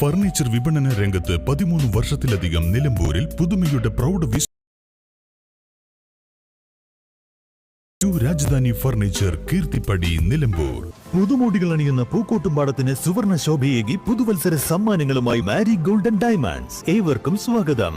Furniture വിപണന രംഗത്ത് പതിമൂന്ന് വർഷത്തിലധികം നിലമ്പൂരിൽ പുതുമയുടെ പ്രൗഡ് ന്യൂ രാജധാനി ഫർണിച്ചർ കീർത്തിപ്പടി നിലമ്പൂർ. പുതുമോടികൾ അണിയുന്ന പൂക്കോട്ടുംപാടത്തിന് സുവർണ ശോഭയേകി പുതുവത്സര സമ്മാനങ്ങളുമായി മാരി ഗോൾഡൻ ഡയമണ്ട്സ്. ഏവർക്കും സ്വാഗതം.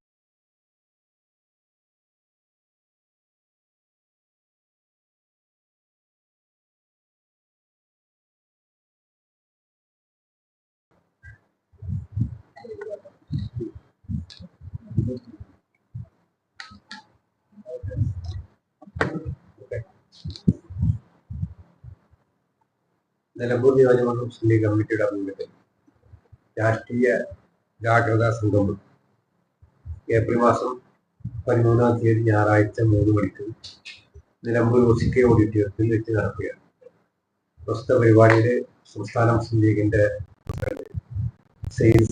നിലമ്പൂർ നിയോജകമണ്ഡലം മുസ്ലിം ലീഗ് കമ്മിറ്റിയുടെ ആഭിമുഖ്യത്തിൽ രാഷ്ട്രീയ ജാഗ്രതാ സംഗമം. ഏപ്രിൽ മാസം പതിമൂന്നാം തീയതി ഞായറാഴ്ച മൂന്ന് മണിക്ക് നിലമ്പൂർ ഒസിക്കെ ഓഡിറ്റോറിയത്തിൽ വെച്ച് നടക്കുകയാണ്. പ്രസ്തുത പരിപാടിയിൽ സംസ്ഥാന മുസ്ലിം ലീഗിന്റെ സെയിൽ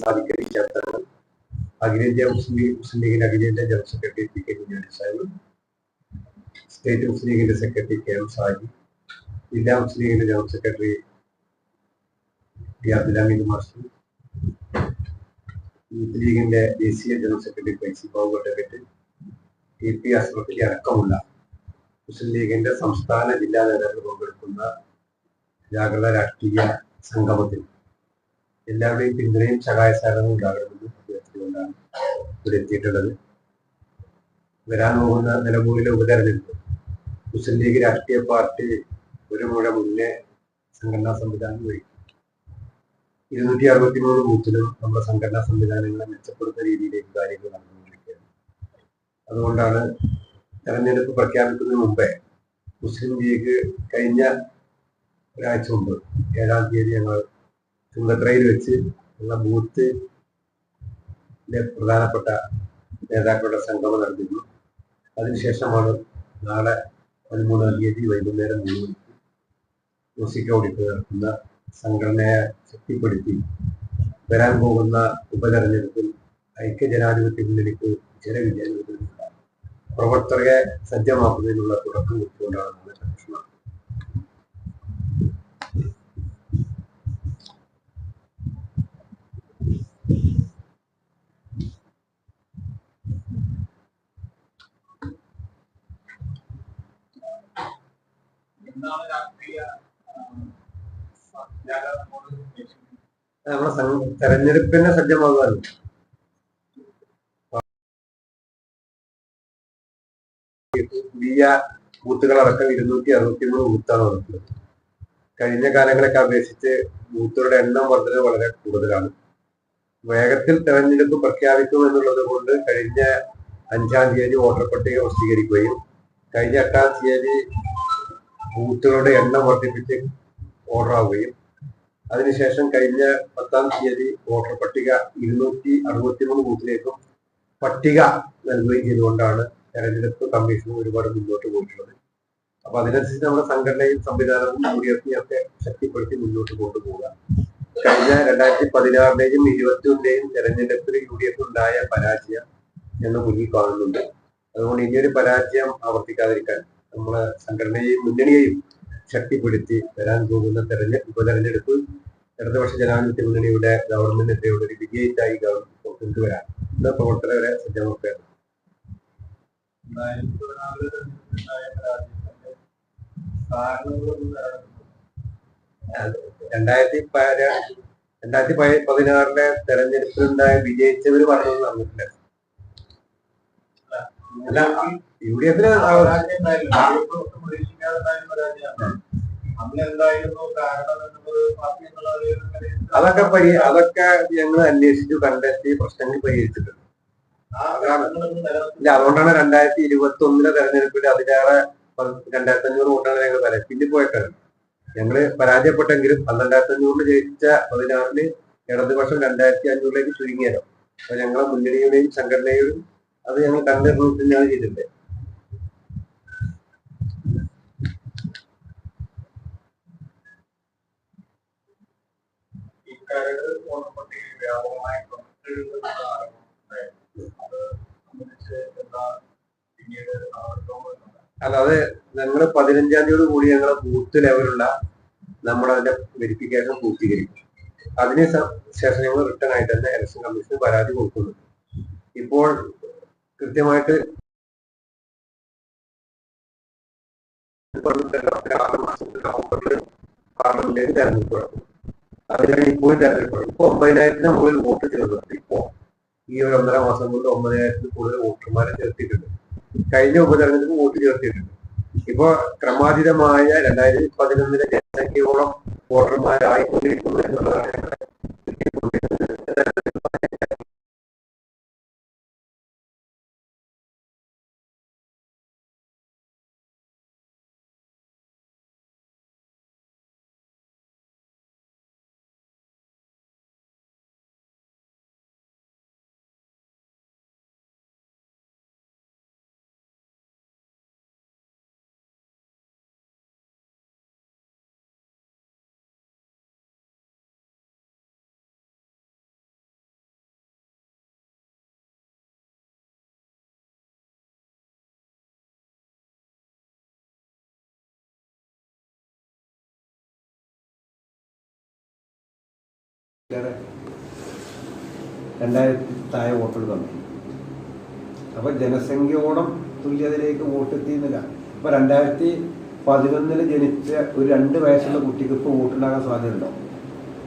ചേർത്താണ് അഖിലേന്ത്യാ മുസ്ലിം ലീഗ് മുസ്ലിം ലീഗിന്റെ അഖിലേന്ത്യാ general secretary P K Kunhali Sahib state Muslim ലീഗിന്റെ സെക്രട്ടറി കെ എം സാജി ജില്ലാ മുസ്ലിം ലീഗിന്റെ general secretary T Abdulhameed master youth ലീഗിന്റെ ദേശീയ general secretary Paisy Babu advocate T P Asrafali അടക്കമുള്ള മുസ്ലിം ലീഗിന്റെ സംസ്ഥാന ജില്ലാ നേതാക്കൾ പങ്കെടുക്കുന്ന ജാഗ്രത രാഷ്ട്രീയ സംഗമത്തിൽ എല്ലാവരുടെയും പിന്തുണയും സഹായ സഹകരണവും ഉണ്ടാകണമെന്ന് അഭ്യർത്ഥിച്ചുകൊണ്ടാണ് ഇവിടെ എത്തിയിട്ടുള്ളത്. വരാൻ പോകുന്ന നിലമ്പൂരിലെ ഉപതെരഞ്ഞെടുപ്പ് മുസ്ലിം ലീഗ് രാഷ്ട്രീയ പാർട്ടി ഒരു മുഴ മുന്നേ സംഘടനാ സംവിധാനം വഴി ഇരുന്നൂറ്റി അറുപത്തി മൂന്ന് ബൂത്തിലും നമ്മുടെ സംഘടനാ സംവിധാനങ്ങളെ മെച്ചപ്പെടുന്ന രീതിയിലേക്ക് കാര്യങ്ങൾ നടന്നുകൊണ്ടിരിക്കുകയാണ്. അതുകൊണ്ടാണ് തെരഞ്ഞെടുപ്പ് പ്രഖ്യാപിക്കുന്നതിന് മുമ്പേ മുസ്ലിം ലീഗ് കഴിഞ്ഞ ഒരാഴ്ച മുമ്പ് ഏഴാം തീയതി ഞങ്ങൾ ചുങ്കത്രയിൽ വെച്ച് ഉള്ള ബൂത്ത് പ്രധാനപ്പെട്ട നേതാക്കളുടെ സംഗമം നടത്തുന്നു അതിനുശേഷമാണ് നാളെ പതിമൂന്നാം തീയതി വൈകുന്നേരം മൂന്ന് മണിക്ക് മ്യൂസിക് ഓഡിറ്റ് നടത്തുന്ന സംഘടനയെ ശക്തിപ്പെടുത്തി വരാൻ പോകുന്ന ഉപതെരഞ്ഞെടുപ്പിൽ ഐക്യജനാധിപത്യ മുന്നണിക്ക് ജനവിജയം പ്രവർത്തകരെ സജ്ജമാക്കുന്നതിനുള്ള തുടക്കം കുറിച്ചുകൊണ്ടാണ് നമ്മുടെ സംരക്ഷണം നമ്മുടെ സം- തെരഞ്ഞെടുപ്പിനെ സജ്ജമാകാൻ പുതിയ ബൂത്തുകളടക്കം ഇരുന്നൂറ്റി അറുപത്തി മൂന്ന് ബൂത്താണ് നടക്കുന്നത്. കഴിഞ്ഞ കാലങ്ങളൊക്കെ അപേക്ഷിച്ച് ബൂത്തുകളുടെ എണ്ണം വർധന വളരെ കൂടുതലാണ്. വേഗത്തിൽ തെരഞ്ഞെടുപ്പ് പ്രഖ്യാപിക്കും എന്നുള്ളത് കൊണ്ട് കഴിഞ്ഞ അഞ്ചാം തീയതി വോട്ടർ പട്ടിക പ്രസിദ്ധീകരിക്കുകയും കഴിഞ്ഞ എട്ടാം തീയതി ബൂത്തുകളുടെ എണ്ണം വർദ്ധിപ്പിച്ച് ഓർഡർ ആവുകയും. അതിനുശേഷം കഴിഞ്ഞ പത്താം തീയതി വോട്ടർ പട്ടിക ഇരുന്നൂറ്റി അറുപത്തിമൂന്ന് ബൂത്തിലേക്കും പട്ടിക നൽകുകയും ചെയ്തുകൊണ്ടാണ് തെരഞ്ഞെടുപ്പ് കമ്മീഷൻ ഒരുപാട് മുന്നോട്ട് പോയിട്ടുള്ളത്. അപ്പൊ അതിനനുസരിച്ച് നമ്മുടെ സംഘടനയും സംവിധാനവും യൂഡിഎഫിനെയൊക്കെ ശക്തിപ്പെടുത്തി മുന്നോട്ട് കൊണ്ടുപോവുക. കഴിഞ്ഞ രണ്ടായിരത്തി പതിനാറിന്റെയും ഇരുപത്തി ഒന്നിന്റെയും തെരഞ്ഞെടുപ്പിൽ യു ഡി എഫ് ഉണ്ടായ പരാജയം എന്ന് മുന്നിൽ കാണുന്നുണ്ട്. അതുകൊണ്ട് ഇനിയൊരു പരാജയം ആവർത്തിക്കാതിരിക്കാൻ നമ്മളെ സംഘടനയെയും മുന്നണിയെയും ശക്തിപ്പെടുത്തി വരാൻ പോകുന്ന തെരഞ്ഞെടുപ്പ് ഉപതെരഞ്ഞെടുപ്പ് ഇടതുപക്ഷ ജനാധിപത്യ മുന്നണിയുടെ ഗവൺമെന്റിനെതിരെയുള്ള ഒരു വിജയിച്ചായി ഗവൺമെന്റ് കൊണ്ടുവരാൻ എന്ന പ്രവർത്തകരെ സജ്ജമാക്കുകയാണ്. രണ്ടായിരത്തി രണ്ടായിരത്തി പതിനാറിലെ തെരഞ്ഞെടുപ്പിലുണ്ടായ വിജയിച്ചവര് പറഞ്ഞു നടന്നിട്ടില്ല അല്ല യു ഡി എഫിന് അതൊക്കെ പരി അതൊക്കെ ഞങ്ങൾ അന്വേഷിച്ചു കണ്ടെത്തി പ്രശ്നങ്ങൾ പരിഹരിച്ചിട്ടുണ്ട്. ഇല്ല അതുകൊണ്ടാണ് രണ്ടായിരത്തി ഇരുപത്തി ഒന്നിലെ തെരഞ്ഞെടുപ്പിൽ അതിലേറെ രണ്ടായിരത്തി അഞ്ഞൂറ് വോട്ടാണ് ഞങ്ങൾ വരെ പിന്നിൽ പോയിട്ടാണ് ഞങ്ങൾ പരാജയപ്പെട്ടെങ്കിലും പന്ത്രണ്ടായിരത്തി അഞ്ഞൂറിൽ ജയിച്ച പതിനാറിൽ ഇടതുപക്ഷം രണ്ടായിരത്തി അഞ്ഞൂറിലേക്ക് ചുരുങ്ങിയല്ലോ അപ്പൊ ഞങ്ങളെ മുന്നണിയുടെയും സംഘടനയുടെയും അത് ഞങ്ങൾ കണ്ടിരുന്നു തന്നെയാണ് ചെയ്തിട്ടുണ്ട് അല്ലാതെ ഞങ്ങൾ പതിനഞ്ചാം തീയതി കൂടി ഞങ്ങളെ ബൂത്ത് ലെവലുള്ള നമ്മൾ അതിന്റെ വെരിഫിക്കേഷൻ പൂർത്തീകരിക്കും. അതിന് ശേഷം ഞങ്ങൾ റിട്ടേൺ ആയിട്ട് തന്നെ ഇലക്ഷൻ കമ്മീഷന് പരാതി കൊടുക്കുന്നു. ഇപ്പോൾ കൃത്യമായിട്ട് ആറ് മാസത്തിൽ നവംബറിൽ പാർലമെന്റിലേക്ക് തെരഞ്ഞെടുപ്പ് നടക്കും അതിനാണ് ഇപ്പോൾ തെരഞ്ഞെടുപ്പ് ഇപ്പൊ ഒമ്പതിനായിരത്തിന് മുകളിൽ വോട്ട് ചേർന്നത് ഇപ്പോ ഈ ഒരു ഒന്നര മാസം കൊണ്ട് ഒമ്പതിനായിരത്തിൽ കൂടുതൽ വോട്ടർമാരെ ചേർത്തിട്ടുണ്ട്. കഴിഞ്ഞ ഉപതെരഞ്ഞെടുപ്പ് വോട്ട് ചേർത്തിട്ടുണ്ട്. ഇപ്പൊ ക്രമാതീതമായ രണ്ടായിരത്തി പതിനൊന്നിലെ ജനസംഖ്യയോളം വോട്ടർമാരായിക്കൊണ്ടിരിക്കുന്നു എന്നുള്ളതാണ് രണ്ടായിരത്തി താഴെ വോട്ടെടുത്തു അപ്പൊ ജനസംഖ്യയോടം തുല്യതയിലേക്ക് വോട്ട് എത്തിയെന്നില്ല അപ്പൊ രണ്ടായിരത്തി പതിനൊന്നിൽ ജനിച്ച ഒരു രണ്ട് വയസ്സുള്ള കുട്ടിക്ക് ഇപ്പൊ വോട്ടുണ്ടാകാൻ സാധ്യതയുണ്ടോ?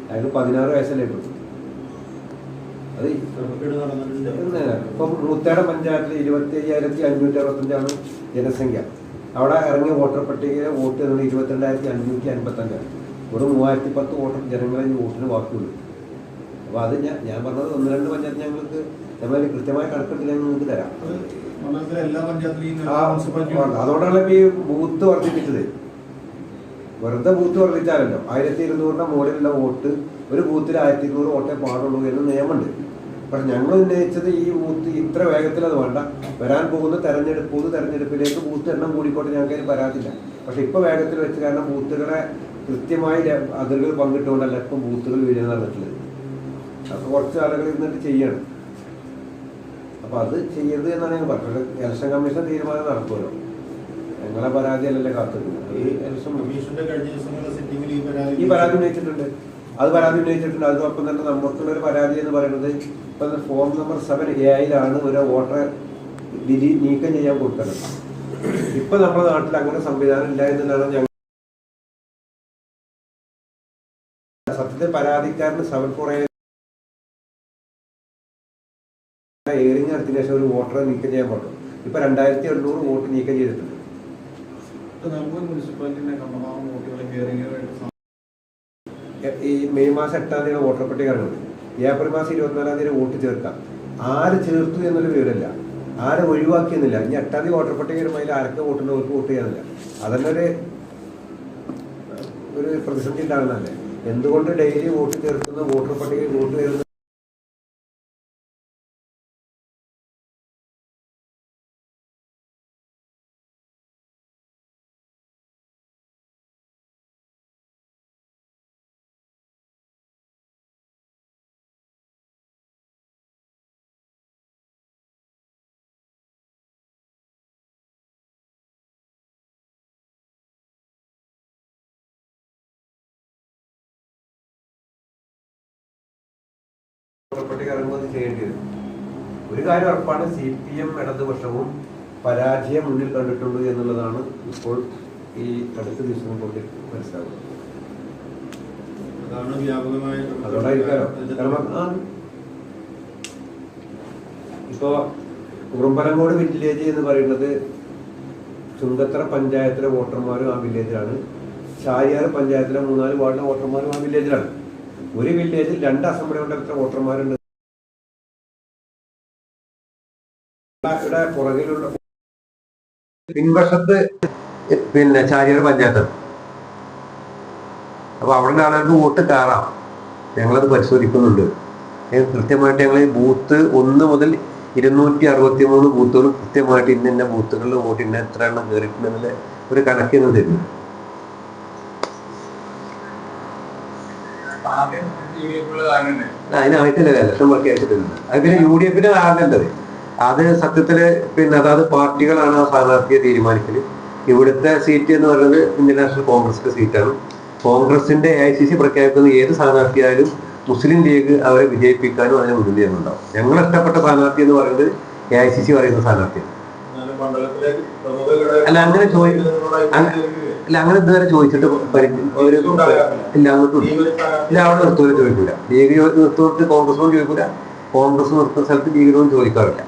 അതായത് പതിനാറ് വയസ്സല്ലേ ഉള്ളൂ. അത് ഇപ്പം മുത്തേട പഞ്ചായത്തിൽ ഇരുപത്തി അയ്യായിരത്തി അഞ്ഞൂറ്റി അറുപത്തഞ്ചാണ് ജനസംഖ്യ. അവിടെ ഇറങ്ങിയ വോട്ടർ പട്ടികയിലെ വോട്ട് ഇരുപത്തിരണ്ടായിരത്തി അഞ്ഞൂറ്റി അൻപത്തഞ്ചാണ് ഒരു മൂവായിരത്തി പത്ത് വോട്ടർ ജനങ്ങളെ വോട്ടിന് ബാക്കിയുള്ളൂ. അപ്പോൾ അത് ഞാൻ ഞാൻ പറഞ്ഞത് ഒന്ന് രണ്ട് പഞ്ചായത്ത് ഞങ്ങൾക്ക് ഇതേമാതിരി കൃത്യമായ കണക്കെടുത്ത് ഞാൻ നിങ്ങൾക്ക് തരാം. അതുകൊണ്ടാണ് ഈ ബൂത്ത് വർദ്ധിപ്പിച്ചത്. വെറുതെ ബൂത്ത് വർദ്ധിച്ചാലല്ലോ. ആയിരത്തി ഇരുന്നൂറിന്റെ മുകളിലുള്ള വോട്ട് ഒരു ബൂത്തിൽ ആയിരത്തി ഇരുന്നൂറ് വോട്ടേ പാടുള്ളൂ എന്ന് നിയമമുണ്ട്. പക്ഷെ ഞങ്ങൾ ഉന്നയിച്ചത് ഈ ബൂത്ത് ഇത്ര വേഗത്തിൽ അത് വേണ്ട. വരാൻ പോകുന്ന തെരഞ്ഞെടുപ്പ് പൊതു തെരഞ്ഞെടുപ്പിലേക്ക് ബൂത്ത് എണ്ണം കൂടിക്കോട്ടെ ഞങ്ങൾക്ക് അതിന് പരാതില്ല പക്ഷെ ഇപ്പൊ വേഗത്തിൽ വെച്ച് കാരണം ബൂത്തുകളെ കൃത്യമായി അതിരുകൾ പങ്കിട്ടുകൊണ്ടല്ല ഇപ്പം ബൂത്തുകൾ വീഴുന്ന നടന്നിട്ടുള്ളത്. അപ്പൊ കുറച്ച് ആളുകൾ ഇരുന്നിട്ട് ചെയ്യണം. അപ്പൊ അത് ചെയ്യരുത് എന്നാണ് ഞാൻ പറഞ്ഞത്. ഇലക്ഷൻ കമ്മീഷൻ തീരുമാനം നടക്കുമല്ലോ. ഞങ്ങളെ പരാതി അല്ലല്ലേ കാത്തിരിക്കുന്നത് ഈ ഈ ഇലക്ഷൻ കമ്മീഷന്റെ കഴിഞ്ഞ ദിവസങ്ങളിലെ സിറ്റിംഗിൽ ഈ പരാതി ഉന്നയിച്ചിട്ടുണ്ട്. അത് പരാതി ഉന്നയിച്ചിട്ടുണ്ട്. അതോടൊപ്പം തന്നെ നമുക്കുള്ള ഒരു പരാതി എന്ന് പറയുന്നത് ഇപ്പൊ ഫോം നമ്പർ സെവൻ എ ആയിലാണ് ഒരു വോട്ടർ ഡിലി നീക്കം ചെയ്യാൻ കൊടുക്കുന്നത്. ഇപ്പൊ നമ്മുടെ നാട്ടിൽ അങ്ങനെ സംവിധാനം ഇല്ല എന്നുള്ളതാണ് ഞങ്ങൾ സത്യത്തിൽ പരാതിക്കാരന് സെവൻ ഫോർ എ ഏറിങ് നടത്തിയ ശേഷം ഒരു വോട്ടറെ നീക്കം ചെയ്യാൻ പറ്റും ഇപ്പൊ രണ്ടായിരത്തി എണ്ണൂറ് വോട്ട് നീക്കം ചെയ്തിട്ടുണ്ട്. ഈ മെയ് മാസം എട്ടാം തീയതി വോട്ടർ പട്ടിക ഇറങ്ങുന്നത് ഏപ്രിൽ മാസം ഇരുപത്തിനാലാം തീയതി വോട്ട് ചേർക്കാം. ആര് ചേർത്തു എന്നൊരു വിവരമില്ല. ആരെ ഒഴിവാക്കിയെന്നില്ല ഇനി എട്ടാം തീയതി വോട്ടർ പട്ടിക വരുമ്പോൾ അതിൽ ആരൊക്കെ വോട്ടുണ്ട് അവർക്ക് വോട്ട് ചെയ്യാനില്ല. അതന്നെ ഒരു ഒരു പ്രതിസന്ധി ഉണ്ടാകുന്നതല്ലേ. എന്തുകൊണ്ട് ഡെയിലി വോട്ട് ചേർക്കുന്ന വോട്ടർ പട്ടികയിൽ വോട്ട് വരുന്ന പട്ടിക ഇറങ്ങുന്നത് ചെയ്യേണ്ടി വരും. ഒരു കാര്യം ഉറപ്പാണ് സി പി എം ഇടതുപക്ഷവും പരാജയം മുന്നിൽ കണ്ടിട്ടുള്ളൂ എന്നുള്ളതാണ് ഇപ്പോൾ ഈ അടുത്ത ദിവസം കൊണ്ട് മനസ്സിലാകുന്നത് കാരണം ആ, ഇപ്പോ കുറുമ്പലങ്ങോട് വില്ലേജ് എന്ന് പറയുന്നത് ചുങ്കത്ര പഞ്ചായത്തിലെ വോട്ടർമാരും ആ വില്ലേജിലാണ്. ചാരിയാർ പഞ്ചായത്തിലെ മൂന്നാൽ വാർഡിലെ വോട്ടർമാരും ആ വില്ലേജിലാണ്. ഒരു വില്ലേജിൽ രണ്ട് അസംബ്ലി മണ്ഡലത്തിലെ വോട്ടർമാരുണ്ട്. പുറകിലുള്ള പിൻവശത്ത് പിന്നെ ചാരിയർ പഞ്ചായത്ത് അപ്പൊ അവിടെ ആളുകൾക്ക് വോട്ട് കയറാം. ഞങ്ങളത് പരിശോധിക്കുന്നുണ്ട്. കൃത്യമായിട്ട് ഞങ്ങൾ ബൂത്ത് ഒന്ന് മുതൽ ഇരുന്നൂറ്റി അറുപത്തി മൂന്ന് ബൂത്തുകൾ കൃത്യമായിട്ട് ഇന്ന ഇന്ന ബൂത്തുകളിൽ വോട്ട് ഇന്ന എത്ര എണ്ണം കയറിയിട്ടുണ്ടെന്നുള്ള ഒരു കണക്ക് ഇന്ന് തരുന്നു. അതിനായിട്ടില്ല ഇലക്ഷൻ പ്രഖ്യാപിച്ചിട്ടുണ്ട് അത് പിന്നെ യു ഡി എഫിന്റെ ധാരണയുണ്ടത് അത് സത്യത്തിൽ പിന്നെ അതായത് പാർട്ടികളാണ് ആ സ്ഥാനാർത്ഥിയെ തീരുമാനിക്കൽ. ഇവിടുത്തെ സീറ്റ് എന്ന് പറയുന്നത് ഇന്ത്യൻ നാഷണൽ കോൺഗ്രസിന്റെ സീറ്റാണ് കോൺഗ്രസിന്റെ എ ഐ സി സി പ്രഖ്യാപിക്കുന്ന ഏത് സ്ഥാനാർത്ഥിയായാലും മുസ്ലിം ലീഗ് അവരെ വിജയിപ്പിക്കാനും അതിന് മുൻനിരയുന്നുണ്ടാവും ഞങ്ങൾ ഇഷ്ടപ്പെട്ട സ്ഥാനാർത്ഥി എന്ന് പറയുന്നത് എ ഐ സി സി പറയുന്ന സ്ഥാനാർത്ഥിയാണ്. അല്ല, അങ്ങനെ അല്ല അങ്ങനെ ഇതുവരെ ചോദിച്ചിട്ട് ഒരു ഇല്ല അങ്ങോട്ടും ഇല്ല. അവിടെ നിർത്തുവരെ ചോദിക്കൂല. ലീഗ് നിർത്തുവിട്ട് കോൺഗ്രസിനോട് ചോദിക്കൂല. കോൺഗ്രസ് നിർത്തുന്ന സ്ഥലത്ത് ലീഗിനോട് ചോദിക്കാറില്ല.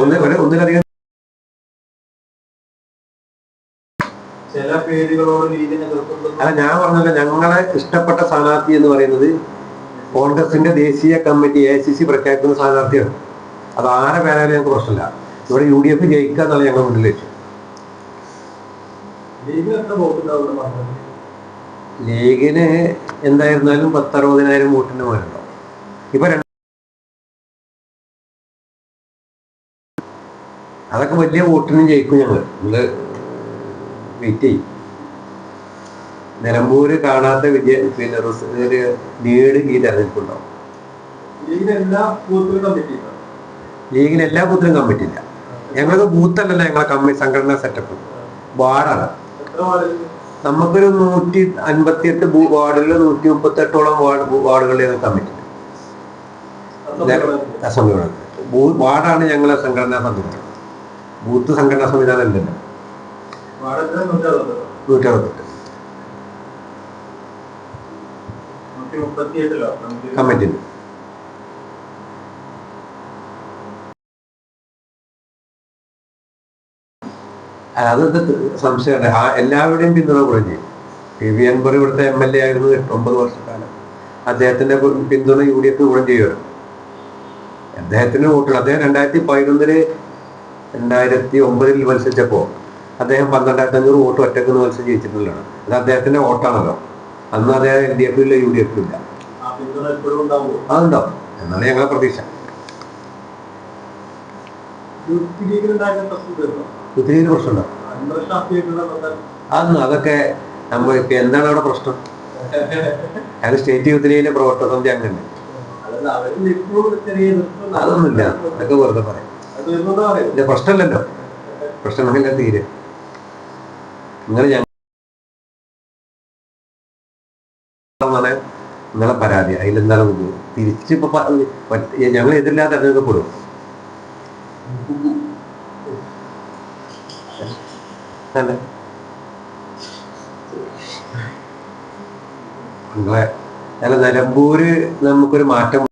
ഒന്ന് ഒന്നിലധികം ചില പേരുകളോട് അല്ല ഞാൻ പറഞ്ഞല്ലോ ഞങ്ങളെ ഇഷ്ടപ്പെട്ട സ്ഥാനാർത്ഥി എന്ന് പറയുന്നത് കോൺഗ്രസിന്റെ ദേശീയ കമ്മിറ്റി എ സി സി പ്രഖ്യാപിക്കുന്ന സ്ഥാനാർത്ഥിയാണ്. അത് ആരെ പേരായാലും ഞങ്ങൾക്ക് പ്രശ്നമില്ല. ഇവിടെ യു ഡി എഫ് ജയിക്കുക എന്നാണ് ഞങ്ങൾ മുന്നിൽ വെച്ചത് ലീഗിന് എന്തായിരുന്നാലും പത്തറുപതിനായിരം വോട്ടിന് മുതലുണ്ടാവും ഇപ്പൊ അതൊക്കെ വലിയ വോട്ടിന് ജയിക്കും ഞങ്ങൾ നമ്മൾ വെയിറ്റ് ചെയ്യും. നിലമ്പൂര് കാണാത്ത വിജയ പിന്നെ ഒരു ലീഡ് ഈ തെരഞ്ഞെടുപ്പുണ്ടാവും. ലീഗിന് എല്ലാ ബൂത്തുകളും കമ്മിറ്റി ഇല്ല. ഞങ്ങൾക്ക് ബൂത്തല്ലല്ലോ ഞങ്ങളെ കമ്മി സംഘടനാ സെറ്റപ്പ് വാർഡാണ്. വാർഡിൽ നമുക്കൊരു നൂറ്റി അൻപത്തിയെട്ട് വാർഡുകളിൽ നൂറ്റി മുപ്പത്തെട്ടോളം വാർഡ് വാർഡുകളിൽ കമ്മിറ്റി വാർഡാണ് ഞങ്ങളെ സംഘടനാ സംവിധാനം. ബൂത്ത് സംഘടനാ സംവിധാനം ഇല്ലല്ലോ വാർഡ് നൂറ്റി അറുപത് നൂറ്റി അറുപത്തെട്ട് നൂറ്റി മുപ്പത്തി എട്ടിലോ നമുക്ക് കമ്മിറ്റി അതൊക്കെ സംശയമുണ്ട് ആ എല്ലാവരുടെയും പിന്തുണ കുറഞ്ഞു പി വി അൻവർ ഇവിടുത്തെ എം എൽ എ ആയിരുന്നു എട്ടൊമ്പത് വർഷക്കാലം. അദ്ദേഹത്തിന്റെ പിന്തുണ യു ഡി എഫ് ഗുണം ചെയ്യുമല്ലോ അദ്ദേഹത്തിന് വോട്ടുകൾ. അദ്ദേഹം രണ്ടായിരത്തി പതിനൊന്നിൽ രണ്ടായിരത്തി ഒമ്പതിൽ മത്സരിച്ചപ്പോ അദ്ദേഹം പന്ത്രണ്ടായിരത്തി അഞ്ഞൂറ് വോട്ട് ഒറ്റയ്ക്ക് മത്സരം ജയിച്ചിട്ടുള്ളതാണ്. അത് അദ്ദേഹത്തിന്റെ വോട്ടാണല്ലോ. അന്ന് അദ്ദേഹം എൽ ഡി ഇല്ല. യു ഡി എഫ് ഇല്ല. അതുണ്ടാവും. എന്നാണ് ഞങ്ങളെ പ്രതീക്ഷ. യൂത്ത് ഷാഫിയായിട്ടുള്ള അതൊക്കെ നമ്മൾ ഇപ്പൊ എന്താണ് അവിടെ പ്രശ്നം? അത് സ്റ്റേറ്റ് യൂത്ത് ലീഗിന്റെ പ്രവർത്തക സമിതി അങ്ങനെ അതൊന്നുമില്ല. അതൊക്കെ വെറുതെ പറയാം. തീർന്നോണ്ടാ പ്രശ്നമില്ലല്ലോ. പ്രശ്നമില്ല തീരെ. നിങ്ങൾ ഞങ്ങളെ നിങ്ങളെ പരാതി. അതിലെന്താണ് തിരിച്ചിപ്പോ ഞങ്ങൾ എതിരില്ലാതെ തെരഞ്ഞെടുക്കപ്പെടും അല്ലേ? നിങ്ങളെ അല്ല നിലമ്പൂര് നമുക്കൊരു മാറ്റം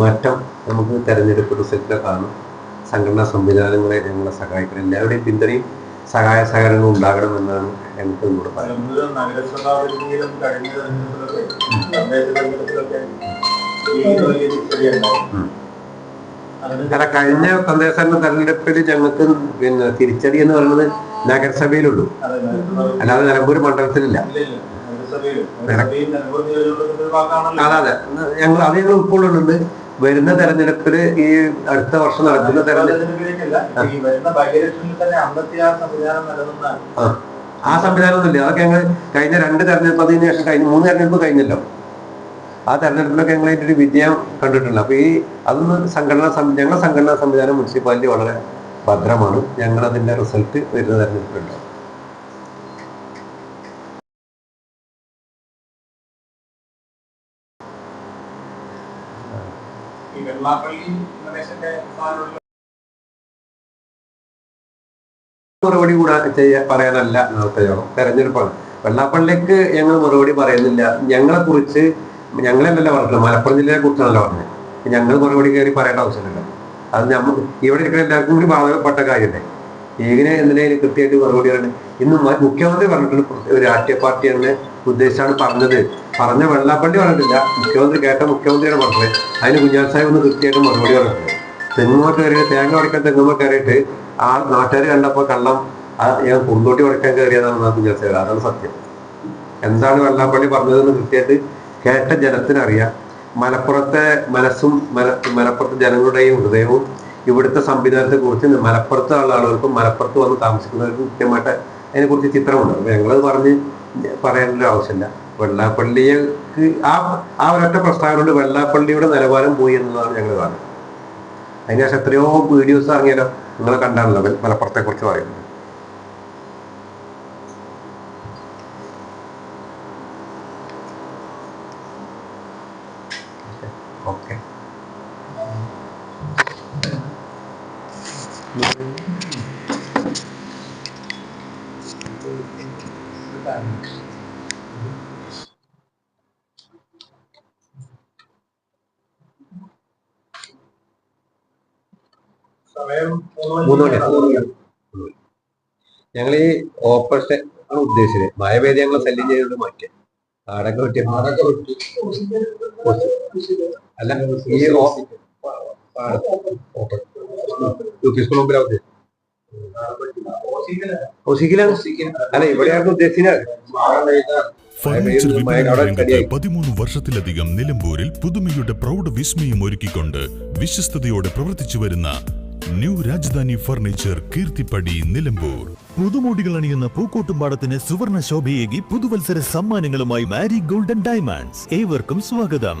മാറ്റം നമുക്ക് തെരഞ്ഞെടുപ്പ് റിസൾട്ട് കാണും. സംഘടനാ സംവിധാനങ്ങളെ ഞങ്ങളെ സഹായിക്കണം. എല്ലാവരുടെയും പിന്തുണയും സഹായ സഹകരണവും ഉണ്ടാകണമെന്നാണ് ഞങ്ങൾക്ക് നിങ്ങളോട് പറയുന്നത്. നഗരസഭാ പരിധിയിലും കഴിഞ്ഞ തെരഞ്ഞെടുപ്പിലൊക്കെ തദ്ദേശ തെരഞ്ഞെടുപ്പിലൊക്കെ കഴിഞ്ഞ തെരഞ്ഞെടുപ്പിൽ ഞങ്ങൾക്ക് പിന്നെ തിരിച്ചടി എന്ന് പറയുന്നത് നഗരസഭയിലുള്ളൂ. അല്ലാതെ നിലമ്പൂർ മണ്ഡലത്തിലില്ല. അതെ അതെ. ഞങ്ങൾ അത് ഞങ്ങൾ ഉൾക്കൊള്ളുന്നുണ്ട്. വരുന്ന തെരഞ്ഞെടുപ്പിൽ ഈ അടുത്ത വർഷം നടക്കുന്ന തെരഞ്ഞെടുപ്പ് ആ. സംവിധാനമൊന്നുമില്ല. അതൊക്കെ ഞങ്ങൾ കഴിഞ്ഞ രണ്ട് തെരഞ്ഞെടുപ്പ് അതിന് ശേഷം കഴിഞ്ഞ മൂന്ന് തെരഞ്ഞെടുപ്പ് കഴിഞ്ഞല്ലോ. ആ തെരഞ്ഞെടുപ്പിലൊക്കെ ഞങ്ങൾ അതിന്റെ ഒരു വിജയം കണ്ടിട്ടുണ്ട്. അപ്പൊ ഈ അതൊന്ന് സംഘടനാ സംവിധാനം ഞങ്ങളുടെ സംഘടനാ സംവിധാനം മുനിസിപ്പാലിറ്റി വളരെ ഭദ്രമാണ്. ഞങ്ങൾ അതിന്റെ റിസൾട്ട് വരുന്ന തെരഞ്ഞെടുപ്പിലുണ്ട് ഈ വെള്ളാപ്പള്ളി സ്ഥാനമുള്ള മറുപടി കൂടാ ചെയ്യാൻ പറയാനല്ല നിർത്തയോഗം യോഗം തെരഞ്ഞെടുപ്പാണ്. വെള്ളാപ്പള്ളിക്ക് ഞങ്ങൾ മറുപടി പറയുന്നില്ല. ഞങ്ങളെ കുറിച്ച് ഞങ്ങളല്ലല്ലോ പറഞ്ഞത്. മലപ്പുറം ജില്ലയെ കുറിച്ചാണല്ലോ പറഞ്ഞത്. ഞങ്ങൾ മറുപടി കയറി പറയേണ്ട ആവശ്യമില്ല അത് നമ്മൾ ഇവിടെ ഇരിക്കുന്ന എല്ലാവർക്കും കൂടി ബാധകപ്പെട്ട കാര്യമല്ലേ? ഏകനെ എന്തിനായാലും കൃത്യമായിട്ട് മറുപടി പറയുന്നത് ഇന്ന് മുഖ്യമന്ത്രി പറഞ്ഞിട്ടുണ്ട് ഒരു രാഷ്ട്രീയ പാർട്ടി എന്ന് ഉദ്ദേശിച്ചാണ് പറഞ്ഞത്. പറഞ്ഞ വെള്ളാപ്പള്ളി പറഞ്ഞിട്ടില്ല. മുഖ്യമന്ത്രി കേട്ട മുഖ്യമന്ത്രിയാണ് പറഞ്ഞത് അതിന് കുഞ്ഞാൽ സാഹിബ് ഒന്ന് കൃത്യമായിട്ട് മറുപടി പറഞ്ഞിട്ടുണ്ട്. തെങ്ങുമ്മ കയറി തേങ്ങ ഉടക്കാൻ തെങ്ങുമ്മ കയറിയിട്ട് ആ നാട്ടുകാർ കണ്ടപ്പോൾ കള്ളം ഞാൻ പൂന്തോട്ടി ഉടക്കാൻ കയറിയതാണ് കുഞ്ഞാൻ സാഹിബ്. അതാണ് സത്യം. എന്താണ് വെള്ളാപ്പള്ളി പറഞ്ഞതെന്ന് കൃത്യമായിട്ട് കേട്ട ജനത്തിനറിയാം. മലപ്പുറത്തെ മനസ്സും മല മലപ്പുറത്തെ ജനങ്ങളുടെയും ഹൃദയവും ഇവിടുത്തെ സംവിധാനത്തെ കുറിച്ച് മലപ്പുറത്തുള്ള ആളുകൾക്കും മലപ്പുറത്ത് വന്ന് താമസിക്കുന്നവർക്കും കൃത്യമായിട്ട് അതിനെക്കുറിച്ച് ചിത്രമുണ്ട്. അപ്പൊ ഞങ്ങളത് പറഞ്ഞ് പറയേണ്ട ആവശ്യമില്ല. വെള്ളാപ്പള്ളിക്ക് ആ ആ ഒരൊറ്റ പ്രസ്താവന കൊണ്ട് വെള്ളാപ്പള്ളിയുടെ നിലവാരം പോയി എന്നതാണ് ഞങ്ങൾ കാണുന്നത്. അതിനുശേഷം എത്രയോ വീഡിയോസ് ഇറങ്ങിയാലോ നിങ്ങൾ കണ്ടാണല്ലോ മലപ്പുറത്തെ കുറിച്ച് പറയുന്നത്. സമയം മൂന്ന് മണി ഞങ്ങൾ ഈ ഓപ്പറേഷൻ ആണ് ഉദ്ദേശിച്ചത്. മഴപേദി ഞങ്ങൾ ശല്യം ചെയ്തത് പറ്റിയ അതൊക്കെ വെട്ടി അല്ല ഈ ഓപ്പറേഷൻ. യു പി സ്കൂൾ മുമ്പിലാ ഉദ്ദേശിച്ചത്. ഒസിക്കലാണ്. അല്ല ഇവിടെയായിരുന്നു ഉദ്ദേശിച്ചത്. ഫർണിച്ചർ വിപണനരംഗത്ത് വിപണന പതിമൂന്ന് വർഷത്തിലധികം നിലമ്പൂരിൽ പുതുമയുടെ പ്രൗഢ വിസ്മയം ഒരുക്കിക്കൊണ്ട് വിശ്വസ്തയോടെ പ്രവർത്തിച്ചു വരുന്ന ന്യൂ രാജധാനി ഫർണിച്ചർ കീർത്തിപ്പടി നിലമ്പൂർ. പുതുമോടികൾ അണിയുന്ന പൂക്കോട്ടുംപാടത്തിന് സുവർണ ശോഭയേകി പുതുവത്സര സമ്മാനങ്ങളുമായി മാരി ഗോൾഡൻ ഡയമണ്ട്സ്. ഏവർക്കും സ്വാഗതം.